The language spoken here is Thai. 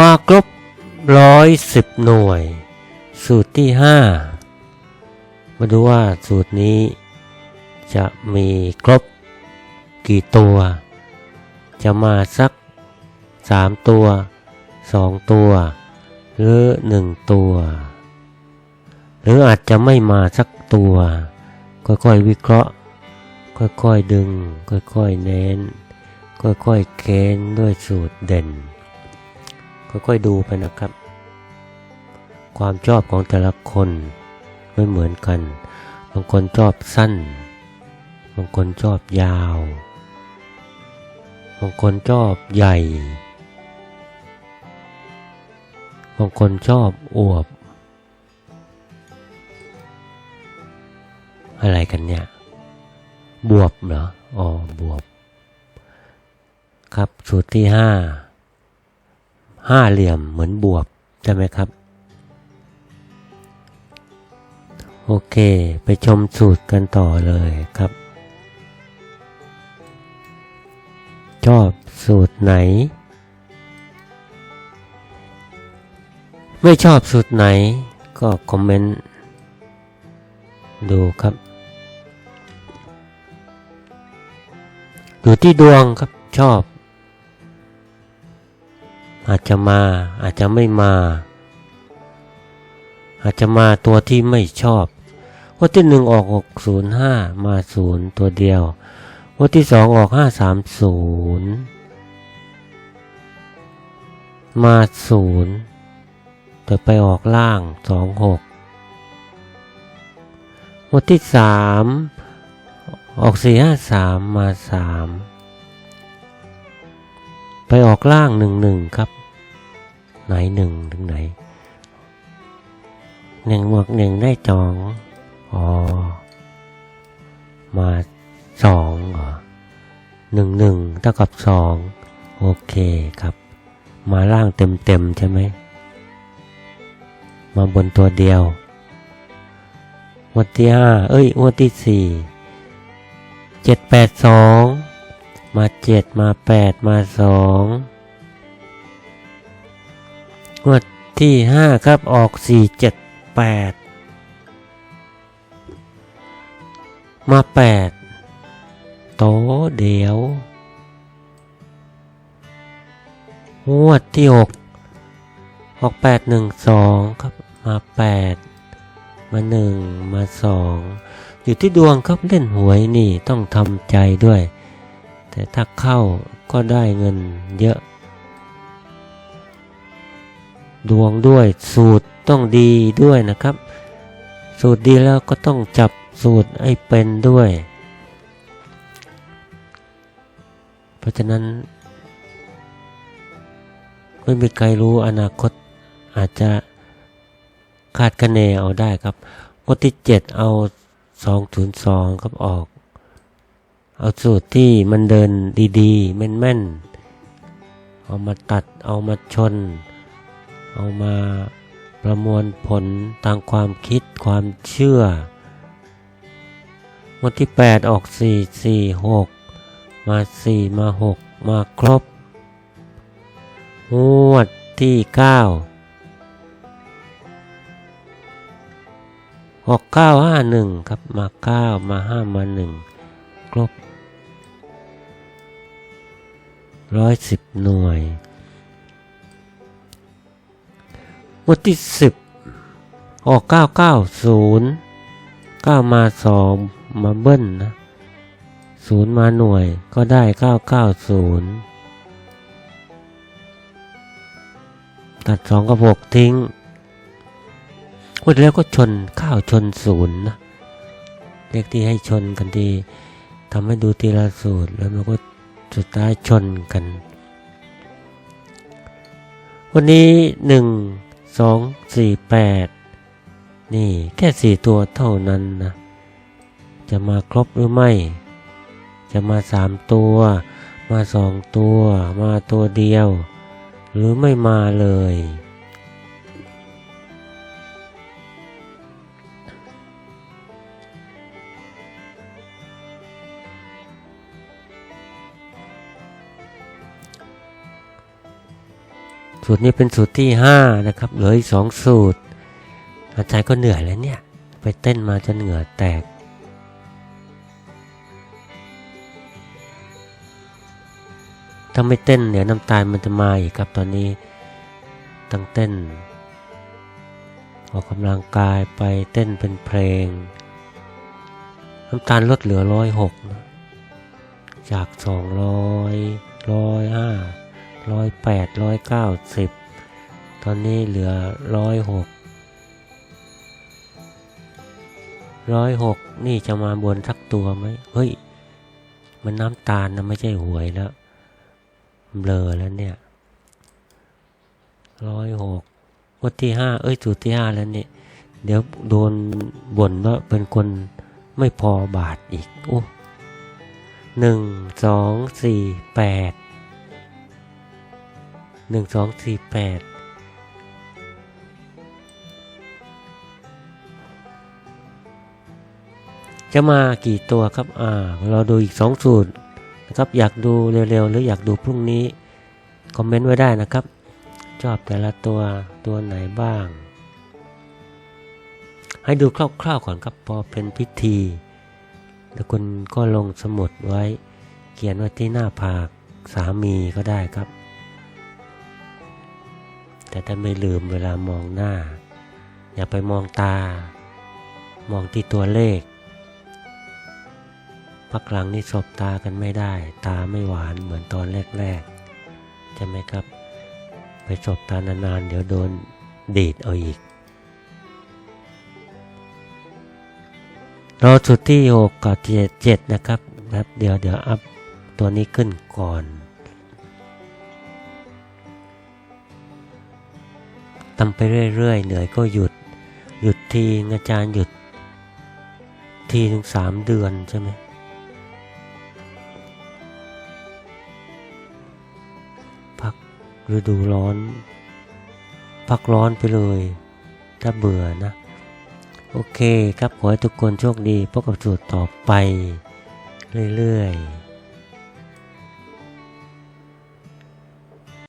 มาครบร้อยสิบหน่วย สูตรที่ห้ามาดูว่าสูตรนี้จะมีครบกี่ตัว จะมาสักสามตัวสองตัว หรือหนึ่งตัว หรืออาจจะไม่มาสักตัว ค่อยๆวิเคราะห์ ค่อยๆดึง ค่อยๆเน้น ค่อยๆเค้นด้วยสูตรเด่น ค่อยๆดูไปนะครับ ความชอบของแต่ละคนไม่เหมือนกัน บางคนชอบสั้น บางคนชอบยาว บางคนชอบใหญ่ บางคนชอบอวบ อะไรกันเนี่ย บวบเหรอ อ๋อ บวบ ครับสูตรที่ห้า ห้าเหลี่ยมเหมือนบวบใช่ไหมครับ โอเค ไปชมสูตรกันต่อเลยครับ ชอบสูตรไหน ไม่ชอบสูตรไหน ก็คอมเมนต์ ดูครับ อยู่ที่ดวงครับชอบ อาจจะมาอาจจะไม่มา อาจจะมาตัวที่ไม่ชอบวันที่หนึ่งออกหกศูนย์ห้ามาศูนย์ตัวเดียววันที่สองออกห้าสามศูนย์มาศูนย์แต่ไปออกล่างสองหกวันที่สามออกสี่ห้าสามมาสามไปออกล่างหนึ่งหนึ่งครับ ไหนหนึ่งถึงไหนหนึ่งบวกหนึ่งได้จองอ๋อมาสองเหรอหนึ่งหนึ่งเท่ากับสองโอเคครับ มาล่างเต็มเต็มใช่ไหม มาบนตัวเดียววันที่ห้าเอ้ยวันที่สี่เจ็ดแปดสองมาเจ็ดมาแปดมาสอง งวดที่ห้าครับออกสี่เจ็ดแปดมาแปดโตเดียว งวดที่หกออกแปดหนึ่งสองครับ มาแปดมาหนึ่งมาสองอยู่ที่ดวงครับเล่นหวยนี่ต้องทำใจด้วย แต่ถ้าเข้าก็ได้เงินเยอะ ดวงด้วยสูตรต้องดีด้วยนะครับ สูตรดีแล้วก็ต้องจับสูตรให้เป็นด้วย เพราะฉะนั้น ไม่มีใครรู้อนาคตอาจจะคาดคะเนเอาได้ครับงวดที่เจ็ดเอาสองศูนย์สองครับออก เอาสูตรที่มันเดินดีๆแม่นๆเอามาตัดเอามาชน เอามาประมวลผลทางความคิดความเชื่อ งวดที่แปดออกสี่สี่หกมาสี่มาหกมาครบ งวดที่เก้าออกเก้าห้าหนึ่งครับ มาเก้ามาห้ามาหนึ่งครบร้อยสิบหน่วย วดที่สิบออกเก้าเก้าศูนย์เก้ามาสองมาเบิ้ลนะศูนย์มาหน่วยก็ได้เก้าเก้าศูนย์ตัดสองกับหกทิ้งวันแล้วก็ชนข้าวชนศูนย์นะ เลขที่ให้ชนกันดีทำให้ดูทีละสูตรแล้วมันก็สุดท้ายชนกัน วันนี้หนึ่ง สองสี่แปดนี่แค่สี่ตัวเท่านั้นนะ จะมาครบหรือไม่ จะมาสามตัว มาสองตัว มาตัวเดียว หรือไม่มาเลย สูตรนี้เป็นสูตรที่ห้านะครับ เหลืออีกสองสูตร อาจารย์ก็เหนื่อยแล้วเนี่ย ไปเต้นมาจนเหงื่อแตก ถ้าไม่เต้นเดี๋ยวน้ำตาลมันจะมาอีกครับตอนนี้ตั้งเต้น ออกกำลังกายไปเต้นเป็นเพลง น้ำตาลลดเหลือร้อยหกจากสองร้อยร้อยห้า ร้อยแปดร้อยเก้าสิบตอนนี้เหลือร้อยหกร้อยหกนี่จะมาบนสักตัวไหมเฮ้ย มันน้ำตาลนะไม่ใช่หวยแล้ว เบลอแล้วเนี่ยร้อยหกวันที่ห้าเอ้ยจุดที่ห้าแล้วเนี่ยเดี๋ยวโดนบ่นว่าเป็นคนไม่พอบาทอีกโอ้หนึ่งสองสี่แปด หนึ่งสองสี่แปดจะมากี่ตัวครับอ่าเราดูอีกสองสูตรนะครับอยากดูเร็วๆ หรืออยากดูพรุ่งนี้ คอมเมนต์ไว้ได้นะครับ ชอบแต่ละตัวตัวไหนบ้าง ให้ดูคร่าวๆก่อนครับพอเป็นพิธีแล้วคุณก็ลงสมุดไว้ เขียนไว้ที่หน้าผากสามีก็ได้ครับ แต่ถ้าไม่ลืมเวลามองหน้า อย่าไปมองตา มองที่ตัวเลขพักหลังนี่สบตากันไม่ได้ ตาไม่หวานเหมือนตอนแรกๆใช่ไหมครับ ไปสบตานานๆ เดี๋ยวโดนดีดเอาอีก เราจุดที่หกกับเจ็ดเจ็ดนะครับครับ เดี๋ยวเดี๋ยวอัพตัวนี้ขึ้นก่อน ทำไปเรื่อยๆ เหนื่อยก็หยุด หยุดทีอาจารย์หยุด ทีถึงสามเดือนใช่ไหมพักฤดูร้อน พักร้อนไปเลย ถ้าเบื่อนะ โอเคครับ ขอให้ทุกคนโชคดีพบกับสูตรต่อไป เรื่อยๆ